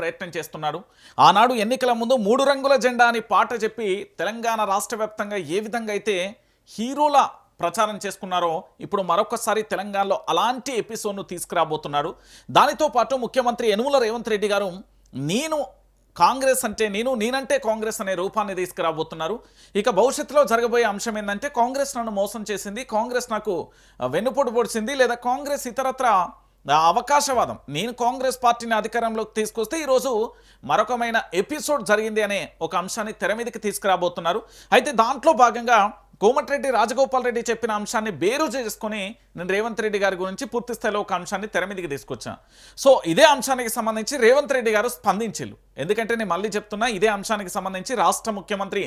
ప్రయత్నం చేస్తున్నాడు. ఆనాడు ఎన్నికల ముందు మూడు రంగుల జెండా అని పాట చెప్పి తెలంగాణ రాష్ట్ర ఏ విధంగా అయితే హీరోల ప్రచారం చేసుకున్నారో ఇప్పుడు మరొకసారి తెలంగాణలో అలాంటి ఎపిసోడ్ను తీసుకురాబోతున్నాడు. దానితో పాటు ముఖ్యమంత్రి యనుమల రేవంత్ రెడ్డి గారు నేను కాంగ్రెస్ అంటే నేను నేనంటే కాంగ్రెస్ అనే రూపాన్ని తీసుకురాబోతున్నారు. ఇక భవిష్యత్తులో జరగబోయే అంశం ఏంటంటే కాంగ్రెస్ నన్ను మోసం చేసింది కాంగ్రెస్ నాకు వెన్నుపోటు పొడిచింది లేదా కాంగ్రెస్ ఇతరత్ర అవకాశవాదం. నేను కాంగ్రెస్ పార్టీని అధికారంలోకి తీసుకొస్తే ఈరోజు మరొకమైన ఎపిసోడ్ జరిగింది అనే ఒక అంశాన్ని తెర మీదకి తీసుకురాబోతున్నారు. అయితే దాంట్లో భాగంగా కోమటిరెడ్డి రాజగోపాల్ రెడ్డి చెప్పిన అంశాన్ని బేరు చేసుకొని నేను రేవంత్ రెడ్డి గారి గురించి పూర్తి స్థాయిలో ఒక అంశాన్ని తెర మీదకి తీసుకొచ్చాను. సో ఇదే అంశానికి సంబంధించి రేవంత్ రెడ్డి గారు స్పందించారు ఎందుకంటే నేను మళ్ళీ చెప్తున్నా ఇదే అంశానికి సంబంధించి రాష్ట్ర ముఖ్యమంత్రి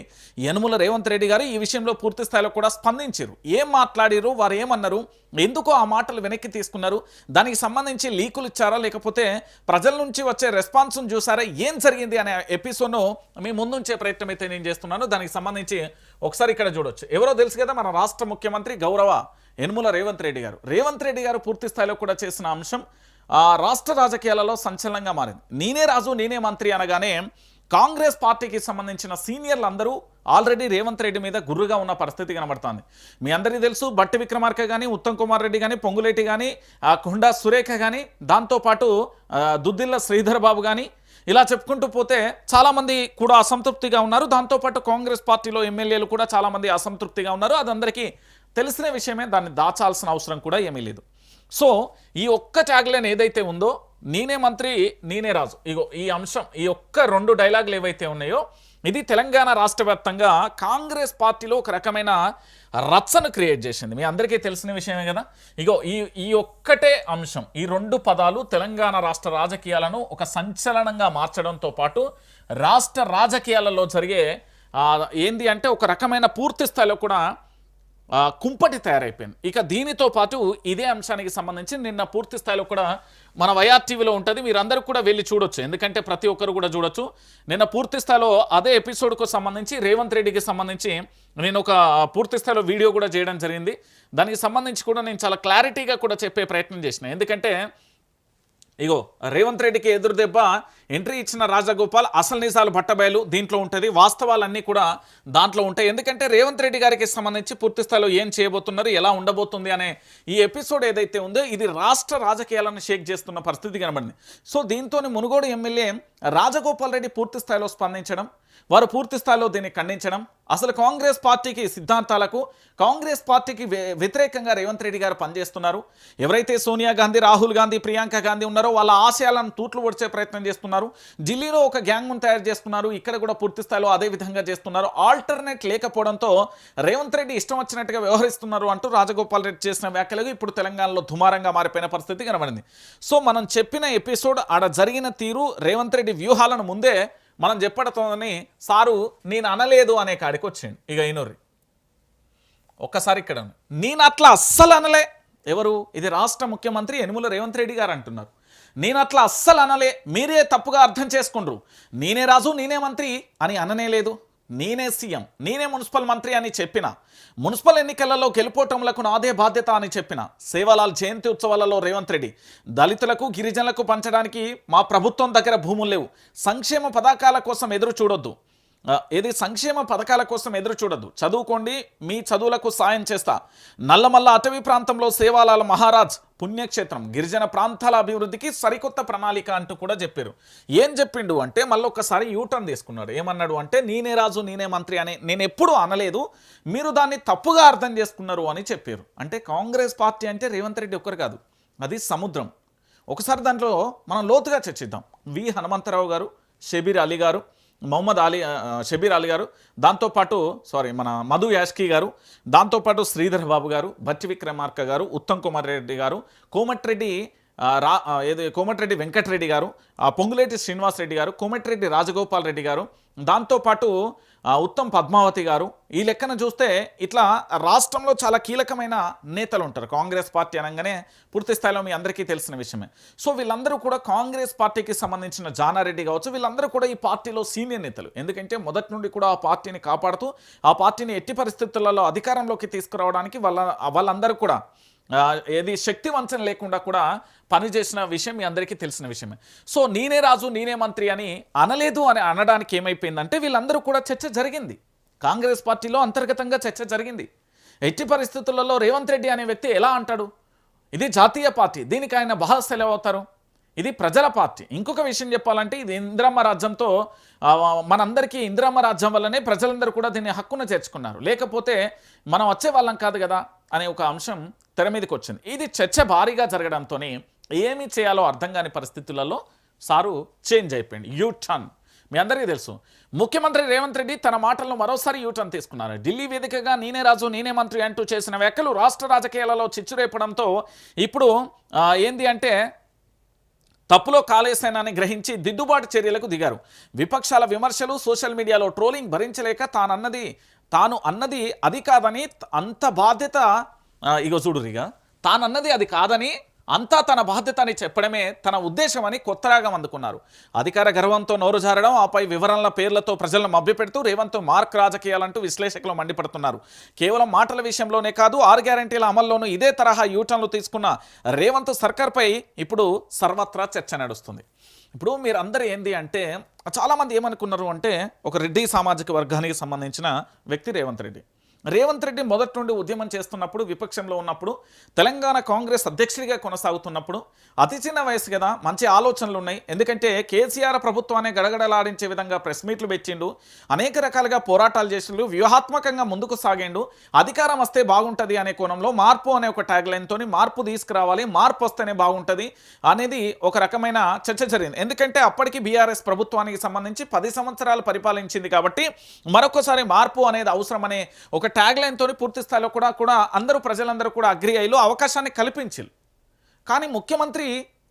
యనుముల రేవంత్ రెడ్డి గారు ఈ విషయంలో పూర్తి స్థాయిలో కూడా స్పందించారు ఏం మాట్లాడారు వారు ఏమన్నారు ఎందుకో ఆ మాటలు వెనక్కి తీసుకున్నారు దానికి సంబంధించి లీకులు ఇచ్చారా లేకపోతే ప్రజల నుంచి వచ్చే రెస్పాన్స్ను చూసారా ఏం జరిగింది అనే ఎపిసోడ్ను మీ ముందుంచే ప్రయత్నం అయితే నేను చేస్తున్నాను. దానికి సంబంధించి ఒకసారి ఇక్కడ చూడొచ్చు. ఎవరో తెలుసు కదా మన రాష్ట్ర ముఖ్యమంత్రి గౌరవ యనుమల రేవంత్ రెడ్డి గారు. రేవంత్ రెడ్డి గారు పూర్తి స్థాయిలో కూడా చేసిన అంశం ఆ రాష్ట్ర రాజకీయాలలో సంచలనంగా మారింది. నేనే రాజు నేనే మంత్రి అనగానే కాంగ్రెస్ పార్టీకి సంబంధించిన సీనియర్లు అందరూ ఆల్రెడీ రేవంత్ రెడ్డి మీద గుర్రుగా ఉన్న పరిస్థితి కనబడుతోంది. మీ అందరికీ తెలుసు బట్టి విక్రమార్క కానీ ఉత్తమ్ కుమార్ రెడ్డి కానీ పొంగులేటి కానీ ఆ కుండా సురేఖ కానీ దాంతోపాటు దుద్దిల్ల శ్రీధర్ బాబు కానీ ఇలా చెప్పుకుంటూ పోతే చాలామంది కూడా అసంతృప్తిగా ఉన్నారు. దాంతోపాటు కాంగ్రెస్ పార్టీలో ఎమ్మెల్యేలు కూడా చాలామంది అసంతృప్తిగా ఉన్నారు. అది అందరికీ తెలిసిన విషయమే దాన్ని దాచాల్సిన అవసరం కూడా ఏమీ లేదు. సో ఈ ఒక్క ట్యాగ్లైన్ ఏదైతే ఉందో నేనే మంత్రి నేనే రాజు. ఇగో ఈ అంశం ఈ ఒక్క రెండు డైలాగులు ఏవైతే ఉన్నాయో ఇది తెలంగాణ రాష్ట్ర వ్యాప్తంగా కాంగ్రెస్ పార్టీలో ఒక రకమైన రచ్చను క్రియేట్ చేసింది. మీ అందరికీ తెలిసిన విషయమే కదా? ఇగో ఈ ఈ ఒక్కటే అంశం ఈ రెండు పదాలు తెలంగాణ రాష్ట్ర రాజకీయాలను ఒక సంచలనంగా మార్చడంతో పాటు రాష్ట్ర రాజకీయాలలో జరిగే ఏంది అంటే ఒక రకమైన పూర్తి స్థాయిలో కూడా కుంపటి తయారైపోయింది. ఇక దీనితో పాటు ఇదే అంశానికి సంబంధించి నిన్న పూర్తి స్థాయిలో కూడా మన వైఆర్ టీవీలో ఉంటుంది. మీరందరూ కూడా వెళ్ళి చూడొచ్చు. ఎందుకంటే ప్రతి ఒక్కరు కూడా చూడొచ్చు. నిన్న పూర్తి స్థాయిలో అదే ఎపిసోడ్కు సంబంధించి రేవంత్ రెడ్డికి సంబంధించి నేను ఒక పూర్తి స్థాయిలో వీడియో కూడా చేయడం జరిగింది. దానికి సంబంధించి కూడా నేను చాలా క్లారిటీగా కూడా చెప్పే ప్రయత్నం చేసిన. ఎందుకంటే ఇగో రేవంత్ రెడ్డికి ఎదురు దెబ్బ ఎంట్రీ ఇచ్చిన రాజగోపాల్ అసలు నిజాలు బట్టబయలు దీంట్లో ఉంటుంది. వాస్తవాలన్నీ కూడా దాంట్లో ఉంటాయి. ఎందుకంటే రేవంత్ రెడ్డి గారికి సంబంధించి పూర్తి స్థాయిలో ఏం చేయబోతున్నారు ఎలా ఉండబోతుంది అనే ఈ ఎపిసోడ్ ఏదైతే ఉందో ఇది రాష్ట్ర రాజకీయాలను షేక్ చేస్తున్న పరిస్థితి కనబడింది. సో దీంతో మునుగోడు ఎమ్మెల్యే రాజగోపాల్ రెడ్డి పూర్తి స్థాయిలో స్పందించడం వారు పూర్తి స్థాయిలో దీన్ని ఖండించడం అసలు కాంగ్రెస్ పార్టీకి సిద్ధాంతాలకు కాంగ్రెస్ పార్టీకి వ్యతిరేకంగా రేవంత్ రెడ్డి గారు పనిచేస్తున్నారు. ఎవరైతే సోనియా గాంధీ రాహుల్ గాంధీ ప్రియాంక గాంధీ ఉన్నారో వాళ్ళ ఆశయాలను తూట్లు పొడిచే ప్రయత్నం చేస్తున్నారు. ఢిల్లీలో ఒక గ్యాంగ్ను తయారు చేస్తున్నారు. ఇక్కడ కూడా పూర్తి స్థాయిలో అదే విధంగా చేస్తున్నారు. ఆల్టర్నేట్ లేకపోవడంతో రేవంత్ రెడ్డి ఇష్టం వచ్చినట్టుగా వ్యవహరిస్తున్నారు అంటూ రాజగోపాల్ రెడ్డి చేసిన వ్యాఖ్యలు ఇప్పుడు తెలంగాణలో దుమారంగా మారిపోయిన పరిస్థితి కనబడింది. సో మనం చెప్పిన ఎపిసోడ్ ఆడ జరిగిన తీరు రేవంత్ రెడ్డి వ్యూహాలను ముందే మనం చెప్పడుతోందని సారు నేను అనలేదు అనే కాడికి వచ్చిండు. ఇక ఇనోరి ఒక్కసారి ఇక్కడ నేను అట్లా అస్సలు అనలే. ఎవరు? ఇది రాష్ట్ర ముఖ్యమంత్రి యనుమల రేవంత్ రెడ్డి గారు అంటున్నారు. నేను అట్లా అస్సలు అనలే. మీరే తప్పుగా అర్థం చేసుకుండ్రు. నేనే రాజు నేనే మంత్రి అని అననే లేదు. నేనే సీఎం నేనే మున్సిపల్ మంత్రి అని చెప్పిన. మున్సిపల్ ఎన్నికలలో గెలుపోటములకు నాదే బాధ్యత అని చెప్పిన. సేవలాల్ జయంతి ఉత్సవాలలో రేవంత్ రెడ్డి. దళితులకు గిరిజనులకు పంచడానికి మా ప్రభుత్వం దగ్గర భూములు లేవు. సంక్షేమ పథకాల కోసం ఎదురు చూడొద్దు. ఏది సంక్షేమ పథకాల కోసం ఎదురు చూడద్దు. చదువుకోండి మీ చదువులకు సాయం చేస్తా. నల్లమల్ల అటవీ ప్రాంతంలో సేవాలాల మహారాజ్ పుణ్యక్షేత్రం గిరిజన ప్రాంతాల అభివృద్ధికి సరికొత్త ప్రణాళిక అంటూ కూడా చెప్పారు. ఏం చెప్పిండు అంటే మళ్ళీ ఒక్కసారి యూటర్న్ తీసుకున్నాడు. ఏమన్నాడు అంటే నేనే రాజు నేనే మంత్రి అని. నేను ఎప్పుడూ అనలేదు. మీరు దాన్ని తప్పుగా అర్థం చేసుకున్నారు అని చెప్పారు. అంటే కాంగ్రెస్ పార్టీ అంటే రేవంత్ రెడ్డి ఒక్కరు కాదు. అది సముద్రం. ఒకసారి దాంట్లో మనం లోతుగా చర్చిద్దాం. వి హనుమంతరావు గారు షబీర్ అలీ గారు మొహమ్మద్ అలీ షబీర్ అలీ గారు దాంతోపాటు సారీ మన మధు యాష్కీ గారు దాంతోపాటు శ్రీధర్ బాబు గారు భచ్చి విక్రమార్క గారు ఉత్తమ్ కుమార్ రెడ్డి గారు కోమటిరెడ్డి రా ఏది కోమటిరెడ్డి వెంకటరెడ్డి గారు ఆ, పొంగులేటి శ్రీనివాస్ రెడ్డి గారు కోమటిరెడ్డి రాజగోపాల్ రెడ్డి గారు దాంతోపాటు ఉత్తమ్ పద్మావతి గారు ఈ లెక్కన చూస్తే ఇట్లా రాష్ట్రంలో చాలా కీలకమైన నేతలు ఉంటారు. కాంగ్రెస్ పార్టీ అనగానే పూర్తి స్థాయిలో మీ అందరికీ తెలిసిన విషయమే. సో వీళ్ళందరూ కూడా కాంగ్రెస్ పార్టీకి సంబంధించిన జానారెడ్డి కావచ్చు వీళ్ళందరూ కూడా ఈ పార్టీలో సీనియర్ నేతలు. ఎందుకంటే మొదటి నుండి కూడా ఆ పార్టీని కాపాడుతూ ఆ పార్టీని ఎట్టి పరిస్థితులలో అధికారంలోకి తీసుకురావడానికి వాళ్ళ వాళ్ళందరూ కూడా ఏది శక్తి వంచన లేకుండా కూడా పనిచేసిన విషయం మీ అందరికీ తెలిసిన విషయమే. సో నేనే రాజు నేనే మంత్రి అని అనలేదు అని అనడానికి ఏమైపోయిందంటే వీళ్ళందరూ కూడా చర్చ జరిగింది. కాంగ్రెస్ పార్టీలో అంతర్గతంగా చర్చ జరిగింది. ఎట్టి పరిస్థితులలో రేవంత్ రెడ్డి అనే వ్యక్తి ఎలా అంటాడు? ఇది జాతీయ పార్టీ దీనికి ఆయన బహస్ సెలవు అవుతారు. ఇది ప్రజల పార్టీ. ఇంకొక విషయం చెప్పాలంటే ఇది ఇందిరమ్మ రాజ్యంతో మనందరికీ ఇందిరమ్మ రాజ్యం వల్లనే ప్రజలందరూ కూడా దీన్ని హక్కును చేర్చుకున్నారు. లేకపోతే మనం వచ్చే వాళ్ళం కాదు కదా అనే ఒక అంశం తెర మీదకి వచ్చింది. ఇది చర్చ భారీగా జరగడంతో ఏమి చేయాలో అర్థం కాని పరిస్థితులలో సారు చేంజ్ అయిపోయింది. యూ టర్న్ మీ అందరికీ తెలుసు. ముఖ్యమంత్రి రేవంత్ రెడ్డి తన మాటలను మరోసారి యూటర్న్ తీసుకున్నారు. ఢిల్లీ వేదికగా నేనే రాజు నేనే మంత్రి అంటూ చేసిన వ్యాఖ్యలు రాష్ట్ర రాజకీయాలలో చిచ్చురేపడంతో ఇప్పుడు ఏంది అంటే తప్పులో కాలేశానని గ్రహించి దిద్దుబాటు చర్యలకు దిగారు. విపక్షాల విమర్శలు సోషల్ మీడియాలో ట్రోలింగ్ భరించలేక తానన్నది తాను అన్నది అది కాదని అంత బాధ్యత ఆ, ఇగో చూడురిగా తానన్నది అది కాదని అంతా తన బాధ్యత అని చెప్పడమే తన ఉద్దేశం అని కొత్త రాగం అందుకున్నారు. అధికార గర్వంతో నోరు జారడం ఆపై వివరణల పేర్లతో ప్రజలను మభ్యపెడుతూ రేవంత్ మార్క్ రాజకీయాలంటూ విశ్లేషకులు మండిపడుతున్నారు. కేవలం మాటల విషయంలోనే కాదు ఆరు గ్యారంటీల అమల్లోనూ ఇదే తరహా యూటర్న్లు తీసుకున్న రేవంత్ సర్కార్పై ఇప్పుడు సర్వత్రా చర్చ నడుస్తుంది. ఇప్పుడు మీరందరూ ఏంది అంటే చాలామంది ఏమనుకున్నారు అంటే ఒక రెడ్డి సామాజిక వర్గానికి సంబంధించిన వ్యక్తి రేవంత్ రెడ్డి. రేవంత్ రెడ్డి మొదటి నుండి ఉద్యమం చేస్తున్నప్పుడు విపక్షంలో ఉన్నప్పుడు తెలంగాణ కాంగ్రెస్ అధ్యక్షుడిగా కొనసాగుతున్నప్పుడు అతి చిన్న వయసు కదా మంచి ఆలోచనలు ఉన్నాయి. ఎందుకంటే కేసీఆర్ ప్రభుత్వాన్ని గడగడలాడించే విధంగా ప్రెస్ మీట్లు పెట్టిండు అనేక రకాలుగా పోరాటాలు చేసిండు వ్యూహాత్మకంగా ముందుకు సాగిండు అధికారం వస్తే బాగుంటుంది అనే కోణంలో మార్పు అనే ఒక ట్యాగ్ లైన్తో మార్పు తీసుకురావాలి మార్పు వస్తేనే బాగుంటుంది అనేది ఒక రకమైన చర్చ జరిగింది. ఎందుకంటే అప్పటికి బీఆర్ఎస్ ప్రభుత్వానికి సంబంధించి పది సంవత్సరాలు పరిపాలించింది కాబట్టి మరొకసారి మార్పు అనేది అవసరమనే ఒక ట్యాగ్ లైన్తో పూర్తి స్థాయిలో కూడా కూడా అందరూ ప్రజలందరూ కూడా అగ్రి అయ్యి అవకాశాన్ని కల్పించారు కానీ ముఖ్యమంత్రి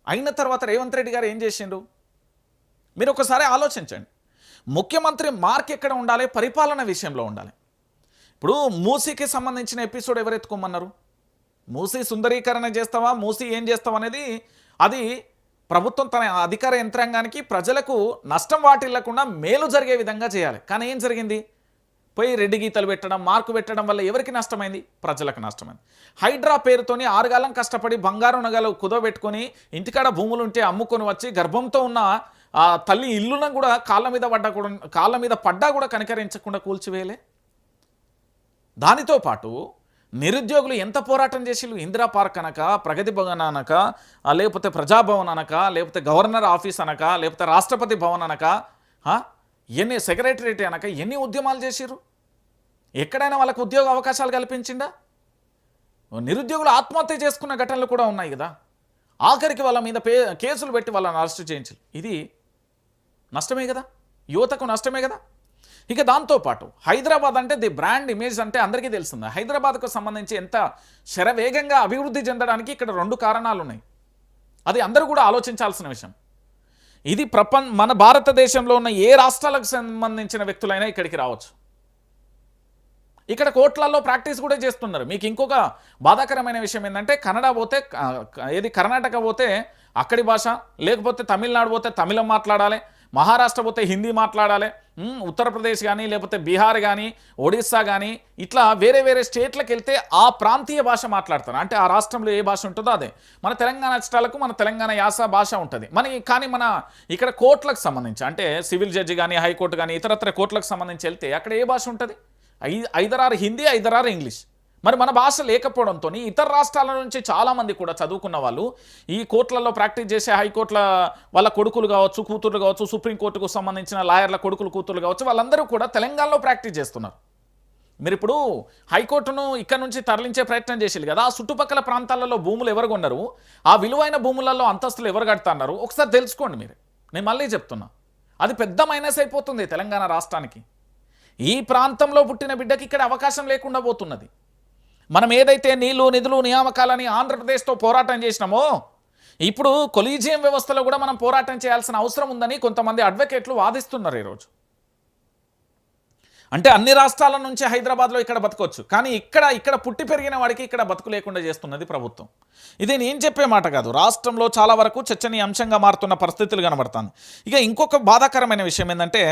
అయిన తర్వాత రేవంత్ రెడ్డి గారు ఏం చేసిండు మీరు ఒకసారి ఆలోచించండి. ముఖ్యమంత్రి మార్క్ ఎక్కడ ఉండాలి? పరిపాలన విషయంలో ఉండాలి. ఇప్పుడు మూసీకి సంబంధించిన ఎపిసోడ్ ఎవరు ఎత్తుకోమన్నారు మూసీ సుందరీకరణ చేస్తావా? మూసీ ఏం చేస్తావా అనేది అది ప్రభుత్వం తన అధికార యంత్రాంగానికి ప్రజలకు నష్టం వాటిల్లకుండా మేలు జరిగే విధంగా చేయాలి. కానీ ఏం జరిగింది? పోయి రెడ్డి గీతలు పెట్టడం మార్కు పెట్టడం వల్ల ఎవరికి నష్టమైంది? ప్రజలకు నష్టమైంది. హైడ్రా పేరుతోని ఆరుగాలం కష్టపడి బంగారు నగలు కుదవబెట్టుకొని ఇంటికాడ భూములు ఉంటే అమ్ముకొని వచ్చి గర్భంతో ఉన్న ఆ తల్లి ఇల్లున కూడా కాళ్ళ మీద పడ్డా కూడా కాళ్ళ మీద పడ్డా కూడా కనికరించకుండా కూల్చివేయలే? దానితో పాటు నిరుద్యోగులు ఎంత పోరాటం చేసిళ్ళు? ఇందిరా పార్క్ అనక ప్రగతి భవన్ అనక లేకపోతే ప్రజాభవన్ అనక లేకపోతే గవర్నర్ ఆఫీస్ అనక లేకపోతే రాష్ట్రపతి భవన్ అనక ఎన్ని సెక్రటరేట్ అనక ఎన్ని ఉద్యమాలు చేసిరు ఎక్కడైనా వాళ్ళకు ఉద్యోగ అవకాశాలు కల్పించిందా? నిరుద్యోగులు ఆత్మహత్య చేసుకున్న ఘటనలు కూడా ఉన్నాయి కదా. ఆఖరికి వాళ్ళ మీద పే కేసులు పెట్టి వాళ్ళని అరెస్ట్ చేయించారు ఇది నష్టమే కదా? యువతకు నష్టమే కదా? ఇక దాంతోపాటు హైదరాబాద్ అంటే ది బ్రాండ్ ఇమేజ్ అంటే అందరికీ తెలిసింది. హైదరాబాద్కు సంబంధించి ఎంత శరవేగంగా అభివృద్ధి చెందడానికి ఇక్కడ రెండు కారణాలు ఉన్నాయి అది అందరూ కూడా ఆలోచించాల్సిన విషయం. ఇది ప్రపంచ మన భారతదేశంలో ఉన్న ఏ రాష్ట్రాలకు సంబంధించిన వ్యక్తులైనా ఇక్కడికి రావచ్చు. ఇక్కడ కోట్లలో ప్రాక్టీస్ కూడా చేస్తున్నారు. మీకు ఇంకొక బాధాకరమైన విషయం ఏంటంటే కన్నడ పోతే ఏది కర్ణాటక పోతే అక్కడి భాష లేకపోతే తమిళనాడు పోతే తమిళం మాట్లాడాలి. మహారాష్ట్ర పోతే హిందీ మాట్లాడాలి. ఉత్తరప్రదేశ్ కానీ లేకపోతే బీహార్ కానీ ఒడిస్సా కానీ ఇట్లా వేరే వేరే స్టేట్లకు వెళ్తే ఆ ప్రాంతీయ భాష మాట్లాడతారు. అంటే ఆ రాష్ట్రంలో ఏ భాష ఉంటుందో అదే. మన తెలంగాణ రాష్ట్రాలకు మన తెలంగాణ యాస భాష ఉంటుంది. మన కానీ మన ఇక్కడ కోర్టులకు సంబంధించి అంటే సివిల్ జడ్జి కానీ హైకోర్టు కానీ ఇతరత్ర కోర్టులకు సంబంధించి వెళ్తే అక్కడ ఏ భాష ఉంటుంది? ఐ ఐదరారు హిందీ ఐదరారు ఇంగ్లీష్. మరి మన భాష లేకపోవడంతో ఇతర రాష్ట్రాల నుంచి చాలామంది కూడా చదువుకున్న వాళ్ళు ఈ కోర్టులలో ప్రాక్టీస్ చేసే హైకోర్టుల వాళ్ళ కొడుకులు కావచ్చు కూతుర్లు కావచ్చు సుప్రీంకోర్టుకు సంబంధించిన లాయర్ల కొడుకులు కూతుర్లు కావచ్చు వాళ్ళందరూ కూడా తెలంగాణలో ప్రాక్టీస్ చేస్తున్నారు. మీరు ఇప్పుడు హైకోర్టును ఇక్కడ నుంచి తరలించే ప్రయత్నం చేసేది కదా ఆ చుట్టుపక్కల ప్రాంతాలలో భూములు ఎవరు కొన్నారు? ఆ విలువైన భూములలో అంతస్తులు ఎవరు కడతాన్నారు? ఒకసారి తెలుసుకోండి మీరు. నేను మళ్ళీ చెప్తున్నా. అది పెద్ద మైనస్ అయిపోతుంది తెలంగాణ రాష్ట్రానికి. ఈ ప్రాంతంలో పుట్టిన బిడ్డకి ఇక్కడ అవకాశం లేకుండా పోతున్నది. మనం ఏదైతే నీళ్ళు నిధులు నియామకాలని ఆంధ్రప్రదేశ్తో పోరాటం చేసినామో ఇప్పుడు కొలీజియం వ్యవస్థలో కూడా మనం పోరాటం చేయాల్సిన అవసరం ఉందని కొంతమంది అడ్వకేట్లు వాదిస్తున్నారు ఈరోజు. అంటే అన్ని రాష్ట్రాల నుంచి హైదరాబాద్లో ఇక్కడ బతకొచ్చు కానీ ఇక్కడ ఇక్కడ పుట్టి పెరిగిన వాడికి ఇక్కడ బతుకు లేకుండా చేస్తున్నది ప్రభుత్వం. ఇది నేను చెప్పే మాట కాదు. రాష్ట్రంలో చాలా వరకు చర్చనీయాంశంగా మారుతున్న పరిస్థితులు కనబడతాను. ఇక ఇంకొక బాధాకరమైన విషయం ఏంటంటే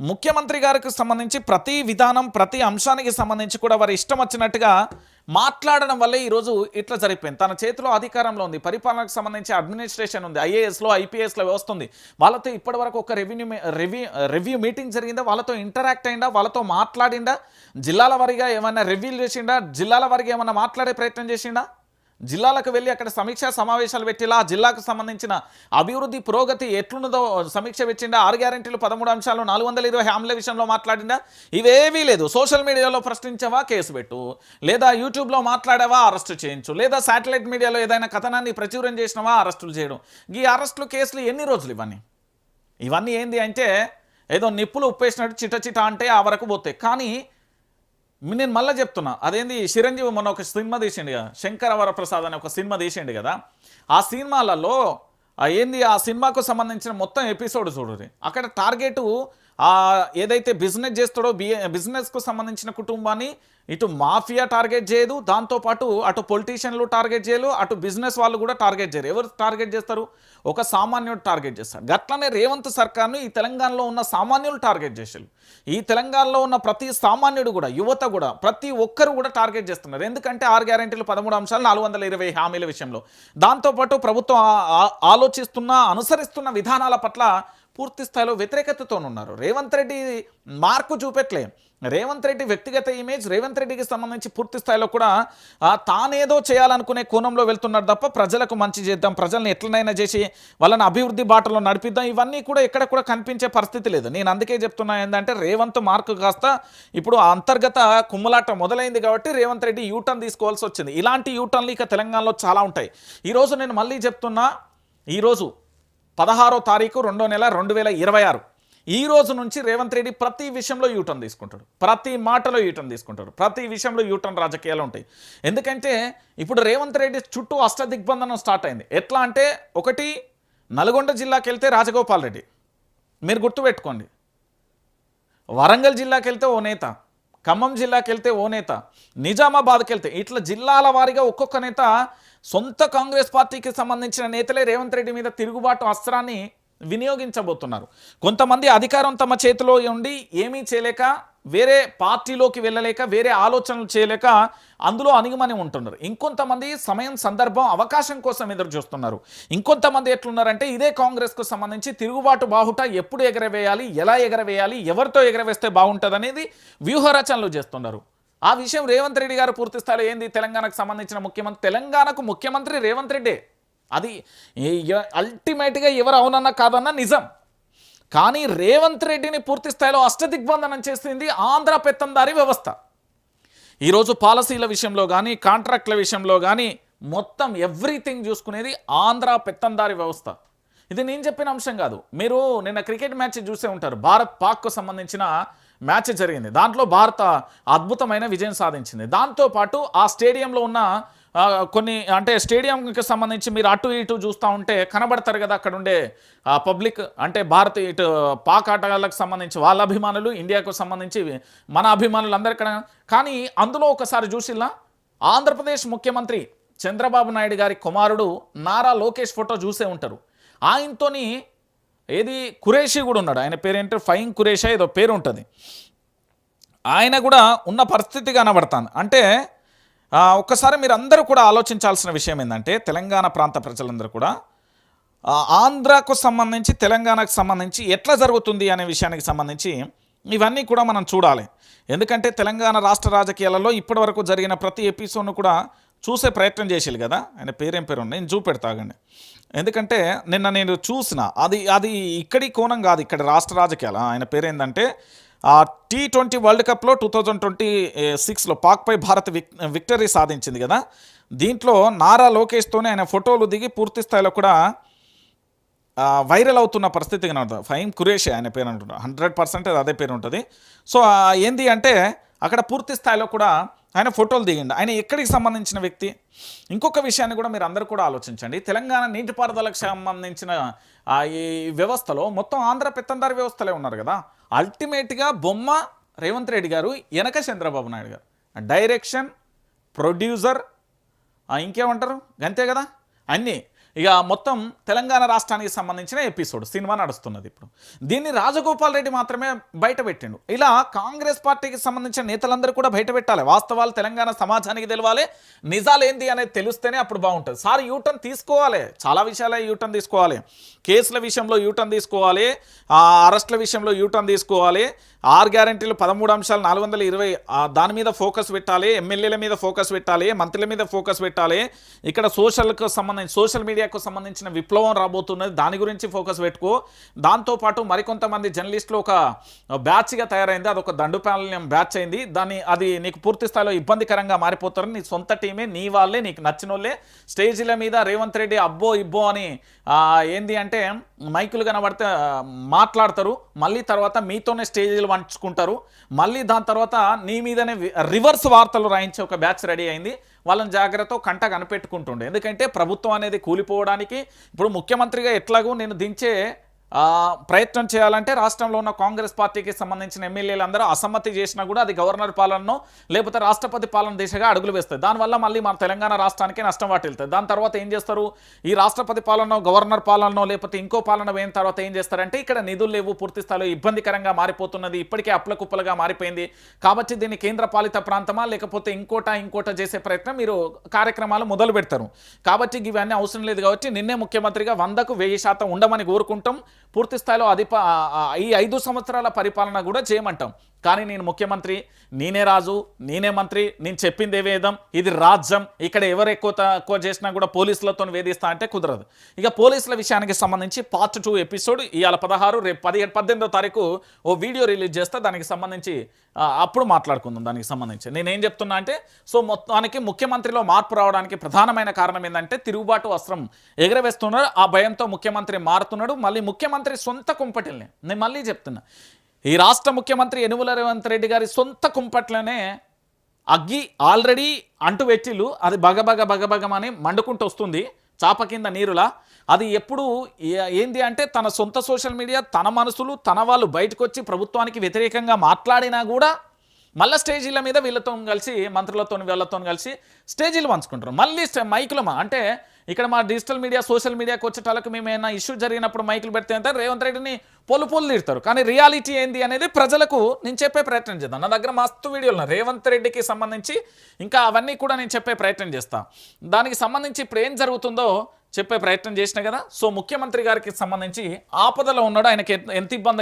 ముఖ్యమంత్రి గారికి సంబంధించి ప్రతి విధానం ప్రతి అంశానికి సంబంధించి కూడా వారి ఇష్టం వచ్చినట్టుగా మాట్లాడడం వల్లే ఈరోజు ఇట్లా జరిగిపోయింది. తన చేతిలో అధికారంలో ఉంది. పరిపాలనకు సంబంధించి అడ్మినిస్ట్రేషన్ ఉంది. ఐఏఎస్లో ఐపీఎస్లో వ్యవస్థ ఉంది. వాళ్ళతో ఇప్పటివరకు ఒక రెవెన్యూ రివ్యూ రివ్యూ మీటింగ్ జరిగిందా? వాళ్ళతో ఇంటరాక్ట్ అయిందా? వాళ్ళతో మాట్లాడిందా? జిల్లాల వారిగా ఏమైనా రివ్యూలు చేసిండా? జిల్లాల వారిగా ఏమైనా మాట్లాడే ప్రయత్నం చేసిండా? జిల్లాలకు వెళ్ళి అక్కడ సమీక్షా సమావేశాలు పెట్టిలా జిల్లాకు సంబంధించిన అభివృద్ధి పురోగతి ఎట్లున్నదో సమీక్ష పెట్టిండా? ఆరు గ్యారెంటీలు పదమూడు అంశాలు నాలుగు వందల ఇరవై హామీల విషయంలో మాట్లాడిందా ఇవేవీ లేదు. సోషల్ మీడియాలో ప్రశ్నించవా? కేసు పెట్టు. లేదా యూట్యూబ్లో మాట్లాడావా? అరెస్టు చేయించు. లేదా శాటిలైట్ మీడియాలో ఏదైనా కథనాన్ని ప్రచురం చేసినవా? అరెస్టులు చేయడం. ఈ అరెస్టులు కేసులు ఎన్ని రోజులు ఇవన్నీ? ఇవన్నీ ఏంది అంటే ఏదో నిప్పులు ఉప్పేసినట్టు చిట చిట అంటే ఆ వరకు పోతాయి. కానీ నేను మళ్ళీ చెప్తున్నా. అదేంది? చిరంజీవి మొన్న ఒక సినిమా తీసిండు కదా శంకర వరప్రసాద్ అనే ఒక సినిమా తీసిండు కదా. ఆ సినిమాలలో ఏంది ఆ సినిమాకు సంబంధించిన మొత్తం ఎపిసోడ్ చూడరు అక్కడ టార్గెట్ ఏదైతే బిజినెస్ చేస్తాడో బిజినెస్కు సంబంధించిన కుటుంబాన్ని ఇటు మాఫియా టార్గెట్ చేయదు దాంతోపాటు అటు పొలిటీషియన్లు టార్గెట్ చేయలు అటు బిజినెస్ వాళ్ళు కూడా టార్గెట్ చేయరు. ఎవరు టార్గెట్ చేస్తారు? ఒక సామాన్యుడు టార్గెట్ చేస్తారు. గట్లనే రేవంత్ సర్కార్ను ఈ తెలంగాణలో ఉన్న సామాన్యులు టార్గెట్ చేశారు. ఈ తెలంగాణలో ఉన్న ప్రతి సామాన్యుడు కూడా యువత కూడా ప్రతి ఒక్కరు కూడా టార్గెట్ చేస్తున్నారు. ఎందుకంటే ఆరు గ్యారెంటీలు పదమూడు అంశాలు నాలుగు వందల ఇరవై హామీల విషయంలో. దాంతోపాటు ప్రభుత్వం ఆలోచిస్తున్న అనుసరిస్తున్న విధానాల పట్ల పూర్తి స్థాయిలో వ్యతిరేకతతో ఉన్నారు రేవంత్ రెడ్డి మార్కు చూపెట్లే రేవంత్ రెడ్డి వ్యక్తిగత ఇమేజ్ రేవంత్ రెడ్డికి సంబంధించి పూర్తి స్థాయిలో కూడా తానేదో చేయాలనుకునే కోణంలో వెళ్తున్నారు తప్ప ప్రజలకు మంచి చేద్దాం ప్రజల్ని ఎట్లనైనా చేసి వాళ్ళని అభివృద్ధి బాటలో నడిపిద్దాం ఇవన్నీ కూడా ఎక్కడ కూడా కనిపించే పరిస్థితి లేదు. నేను అందుకే చెప్తున్నా ఏంటంటే రేవంత్ మార్కు కాస్త ఇప్పుడు ఆ అంతర్గత కుమ్ములాట మొదలైంది కాబట్టి రేవంత్ రెడ్డి యూటర్న్ తీసుకోవాల్సి వచ్చింది. ఇలాంటి యూటర్న్లు ఇక తెలంగాణలో చాలా ఉంటాయి. ఈరోజు నేను మళ్ళీ చెప్తున్నా ఈరోజు పదహారో తారీఖు రెండో నెల రెండు వేల ఇరవై ఆరు. ఈ రోజు నుంచి రేవంత్ రెడ్డి ప్రతి విషయంలో యూటర్న్ తీసుకుంటాడు. ప్రతి మాటలో యూటర్న్ తీసుకుంటాడు. ప్రతి విషయంలో యూటర్న్ రాజకీయాలు ఉంటాయి. ఎందుకంటే ఇప్పుడు రేవంత్ రెడ్డి చుట్టూ అష్టదిగ్బంధనం స్టార్ట్ అయింది. ఎట్లా అంటే ఒకటి నల్గొండ జిల్లాకి వెళ్తే రాజగోపాల్ రెడ్డి. మీరు గుర్తుపెట్టుకోండి వరంగల్ జిల్లాకి వెళ్తే ఓ నేత. ఖమ్మం జిల్లాకి వెళ్తే ఓ నేత. నిజామాబాద్కి వెళ్తే ఇట్లా జిల్లాల వారీగా ఒక్కొక్క నేత సొంత కాంగ్రెస్ పార్టీకి సంబంధించిన నేతలే రేవంత్ రెడ్డి మీద తిరుగుబాటు అస్త్రాన్ని వినియోగించబోతున్నారు. కొంతమంది అధికారం తమ చేతిలో ఉండి ఏమీ చేయలేక వేరే పార్టీలోకి వెళ్ళలేక వేరే ఆలోచనలు చేయలేక అందులో అణిగిమని ఉంటున్నారు. ఇంకొంతమంది సమయం సందర్భం అవకాశం కోసం ఎదురు చూస్తున్నారు ఇంకొంతమంది ఎట్లున్నారంటే ఇదే కాంగ్రెస్కు సంబంధించి తిరుగుబాటు బాహుట ఎప్పుడు ఎగరవేయాలి ఎలా ఎగరవేయాలి ఎవరితో ఎగరవేస్తే బాగుంటుంది అనేది వ్యూహరచనలు చేస్తున్నారు. ఆ విషయం రేవంత్ రెడ్డి గారు పూర్తి ఏంది? తెలంగాణకు సంబంధించిన ముఖ్యమంత్రి తెలంగాణకు ముఖ్యమంత్రి రేవంత్ రెడ్డే. అది అల్టిమేట్గా ఎవరు అవునన్నా కాదన్నా నిజం. కానీ రేవంత్ రెడ్డిని పూర్తి స్థాయిలో అష్టదిగ్బంధనం చేసింది ఆంధ్ర పెత్తందారి వ్యవస్థ. ఈరోజు పాలసీల విషయంలో కానీ కాంట్రాక్ట్ల విషయంలో కానీ మొత్తం ఎవ్రీథింగ్ చూసుకునేది ఆంధ్ర పెత్తందారి వ్యవస్థ. ఇది నేను చెప్పిన అంశం కాదు. మీరు నిన్న క్రికెట్ మ్యాచ్ చూసే ఉంటారు. భారత్ పాక్కు సంబంధించిన మ్యాచ్ జరిగింది. దాంట్లో భారత అద్భుతమైన విజయం సాధించింది. దాంతోపాటు ఆ స్టేడియంలో ఉన్న కొన్ని అంటే స్టేడియంకి సంబంధించి మీరు అటు ఇటు చూస్తూ ఉంటే కనబడతారు కదా అక్కడ ఉండే పబ్లిక్ అంటే భారత్ ఇటు పాక్ ఆటగాళ్ళకు సంబంధించి వాళ్ళ అభిమానులు ఇండియాకు సంబంధించి మన అభిమానులు అందరికీ కానీ అందులో ఒకసారి చూసిల్లా? ఆంధ్రప్రదేశ్ ముఖ్యమంత్రి చంద్రబాబు నాయుడు గారి కుమారుడు నారా లోకేష్ ఫోటో చూసే ఉంటారు. ఆయనతోని ఏది కురేషి కూడా ఉన్నాడు. ఆయన పేరేంటే? ఫైన్ కురేషా ఏదో పేరు ఉంటుంది. ఆయన కూడా ఉన్న పరిస్థితి కనబడతాను అంటే ఒక్కసారి మీరు అందరూ కూడా ఆలోచించాల్సిన విషయం ఏంటంటే తెలంగాణ ప్రాంత ప్రజలందరూ కూడా ఆంధ్రకు ఆంధ్రాకు సంబంధించి తెలంగాణకు సంబంధించి ఎట్లా జరుగుతుంది అనే విషయానికి సంబంధించి ఇవన్నీ కూడా మనం చూడాలి. ఎందుకంటే తెలంగాణ రాష్ట్ర రాజకీయాలలో ఇప్పటివరకు జరిగిన ప్రతి ఎపిసోడ్ను కూడా చూసే ప్రయత్నం చేసేది కదా. ఆయన పేరేం పేరు ఉంది, నేను చూపెడతాగండి ఎందుకంటే నిన్న నేను చూసిన అది అది ఇక్కడి కోణం కాదు ఇక్కడ రాష్ట్ర రాజకీయాలు. ఆయన పేరేందంటే టీ ట్వంటీ వరల్డ్ కప్లో టూ థౌజండ్ ట్వంటీ సిక్స్లో పాక్పై భారత్ విక్ విక్టరీ సాధించింది కదా. దీంట్లో నారా లోకేష్తోనే ఆయన ఫోటోలు దిగి పూర్తి స్థాయిలో కూడా వైరల్ అవుతున్న పరిస్థితి కనబడుతుంది ఫైమ్ కురేషి ఆయన పేరు అంటున్నారు హండ్రెడ్ పర్సెంట్ అదే పేరు ఉంటుంది. సో ఏంది అంటే అక్కడ పూర్తి స్థాయిలో కూడా ఆయన ఫోటోలు దిగిండు. ఆయన ఎక్కడికి సంబంధించిన వ్యక్తి? ఇంకొక విషయాన్ని కూడా మీరు అందరూ కూడా ఆలోచించండి. తెలంగాణ నీటిపారుదలకు సంబంధించిన ఆ, ఈ వ్యవస్థలో మొత్తం ఆంధ్ర పెత్తందారి వ్యవస్థలే ఉన్నారు కదా. అల్టిమేట్గా బొమ్మ రేవంత్ రెడ్డి గారు వెనక చంద్రబాబు నాయుడు గారు. డైరెక్షన్ ప్రొడ్యూసర్ ఇంకేమంటారు? అంతే కదా? అన్నీ. ఇక మొత్తం తెలంగాణ రాష్ట్రానికి సంబంధించిన ఎపిసోడ్ సినిమా నడుస్తున్నది ఇప్పుడు. దీన్ని రాజగోపాల్ రెడ్డి మాత్రమే బయట పెట్టిండు. ఇలా కాంగ్రెస్ పార్టీకి సంబంధించిన నేతలందరూ కూడా బయట పెట్టాలి. వాస్తవాలు తెలంగాణ సమాజానికి తెలవాలి. నిజాలు ఏంది అనేది తెలిస్తేనే అప్పుడు బాగుంటుంది. సార్ యూటర్న్ తీసుకోవాలి. చాలా విషయాలే యూటర్న్ తీసుకోవాలి. కేసుల విషయంలో యూటర్న్ తీసుకోవాలి. అరెస్ట్ల విషయంలో యూటర్న్ తీసుకోవాలి. ఆరు గ్యారంటీలు పదమూడు అంశాలు నాలుగు వందల ఇరవై దాని మీద ఫోకస్ పెట్టాలి. ఎమ్మెల్యేల మీద ఫోకస్ పెట్టాలి. మంత్రుల మీద ఫోకస్ పెట్టాలి. ఇక్కడ సోషల్కు సంబంధించి సోషల్ మీడియా మీడియాకు సంబంధించిన విప్లవం రాబోతున్నది. దాని గురించి ఫోకస్ పెట్టుకో. దాంతోపాటు మరికొంతమంది జర్నలిస్టులు ఒక బ్యాచ్గా తయారైంది. అదొక దండుపాలెం బ్యాచ్ అయింది. దాన్ని అది నీకు పూర్తి స్థాయిలో ఇబ్బందికరంగా మారిపోతారు. నీ సొంత టీమే నీ వాళ్ళే నీకు నచ్చిన వాళ్ళే స్టేజీల మీద రేవంత్ రెడ్డి అబ్బో ఇబ్బో అని ఏంది అంటే మైకులు కనబడితే మాట్లాడతారు. మళ్ళీ తర్వాత మీతోనే స్టేజీలు వంచుకుంటారు మళ్ళీ దాని తర్వాత నీ మీదనే రివర్స్ వార్తలు రాయించే ఒక బ్యాచ్ రెడీ అయింది. వాళ్ళని జాగ్రత్త కంట కనిపెట్టుకుంటుండే. ఎందుకంటే ప్రభుత్వం అనేది కూలిపోవడానికి ఇప్పుడు ముఖ్యమంత్రిగా ఎట్లాగూ నేను దించే ప్రయత్నం చేయాలంటే రాష్ట్రంలో ఉన్న కాంగ్రెస్ పార్టీకి సంబంధించిన ఎమ్మెల్యేలు అందరూ అసమ్మతి చేసినా కూడా అది గవర్నర్ పాలనను లేకపోతే రాష్ట్రపతి పాలన దిశగా అడుగులు వేస్తాయి. దానివల్ల మళ్ళీ మన తెలంగాణ రాష్ట్రానికి నష్టం వాటిల్తుంది దాని తర్వాత ఏం చేస్తారు? ఈ రాష్ట్రపతి పాలన గవర్నర్ పాలనో లేకపోతే ఇంకో పాలన పోయిన తర్వాత ఏం చేస్తారంటే ఇక్కడ నిధులు లేవు పూర్తి స్థాయిలో ఇబ్బందికరంగా మారిపోతున్నది ఇప్పటికే అప్లకుప్పలుగా మారిపోయింది. కాబట్టి దీన్ని కేంద్ర పాలిత ప్రాంతమా లేకపోతే ఇంకోట ఇంకోట చేసే ప్రయత్నం మీరు కార్యక్రమాలు మొదలు పెడతారు కాబట్టి ఇవన్నీ అవసరం లేదు కాబట్టి నిన్నే ముఖ్యమంత్రిగా వందకు వెయ్యి శాతం ఉండమని కోరుకుంటాం. పూర్తి స్థాయిలో అధిప ఈ ఐదు సంవత్సరాల పరిపాలన కూడా చేయమంటాం. కానీ నేను ముఖ్యమంత్రి నేనే రాజు నేనే మంత్రి నేను చెప్పిందే వేదం ఇది రాజ్యం ఇక్కడ ఎవరు ఎక్కువ తక్కువ చేసినా కూడా పోలీసులతో వేధిస్తా అంటే కుదరదు. ఇక పోలీసుల విషయానికి సంబంధించి పార్ట్ టూ ఎపిసోడ్ ఇవాళ పదహారు రేపు పదిహేడు పద్దెనిమిదో తారీఖు ఓ వీడియో రిలీజ్ చేస్తే దానికి సంబంధించి అప్పుడు మాట్లాడుకుందాం దానికి సంబంధించి. నేనేం చెప్తున్నా అంటే సో మొత్తానికి ముఖ్యమంత్రిలో మార్పు రావడానికి ప్రధానమైన కారణం ఏంటంటే తిరుగుబాటు వస్త్రం ఎగరవేస్తున్నాడు ఆ భయంతో ముఖ్యమంత్రి మారుతున్నాడు మళ్ళీ ముఖ్యమంత్రి సొంత కుంపటిల్ని. నేను మళ్ళీ చెప్తున్నా ఈ రాష్ట్ర ముఖ్యమంత్రి యనుమల రేవంత్ రెడ్డి గారి సొంత కుంపట్లనే అగ్గి ఆల్రెడీ అంటువెట్టిలు అది బగబగ బగబగమని మండుకుంటూ వస్తుంది. చాప కింద నీరులా. అది ఎప్పుడు ఏ- ఏంది అంటే తన సొంత సోషల్ మీడియా తన మనసులు తన వాళ్ళు బయటకు వచ్చి ప్రభుత్వానికి వ్యతిరేకంగా మాట్లాడినా కూడా మళ్ళీ స్టేజీల మీద వీళ్ళతో కలిసి మంత్రులతో వీళ్ళతో కలిసి స్టేజీలు పంచుకుంటారు. మళ్ళీ మైకులమా అంటే ఇక్కడ మా డిజిటల్ మీడియా సోషల్ మీడియాకి వచ్చేటాలకు మేము ఏమైనా ఇష్యూ జరిగినప్పుడు మైకులు పెడితే అంటే రేవంత్ రెడ్డిని పొలు పొలు తిడతారు. కానీ రియాలిటీ ఏంది అనేది ప్రజలకు నేను చెప్పే ప్రయత్నం చేద్దాం. నా దగ్గర మస్తు వీడియోలు రేవంత్ రెడ్డికి సంబంధించి ఇంకా అవన్నీ కూడా నేను చెప్పే ప్రయత్నం చేస్తాను దానికి సంబంధించి ఇప్పుడు ఏం జరుగుతుందో చెప్పే ప్రయత్నం చేసిన కదా. సో ముఖ్యమంత్రి గారికి సంబంధించి ఆపదలో ఉన్నాడు. ఆయనకి ఎంత- ఎంత ఇబ్బంది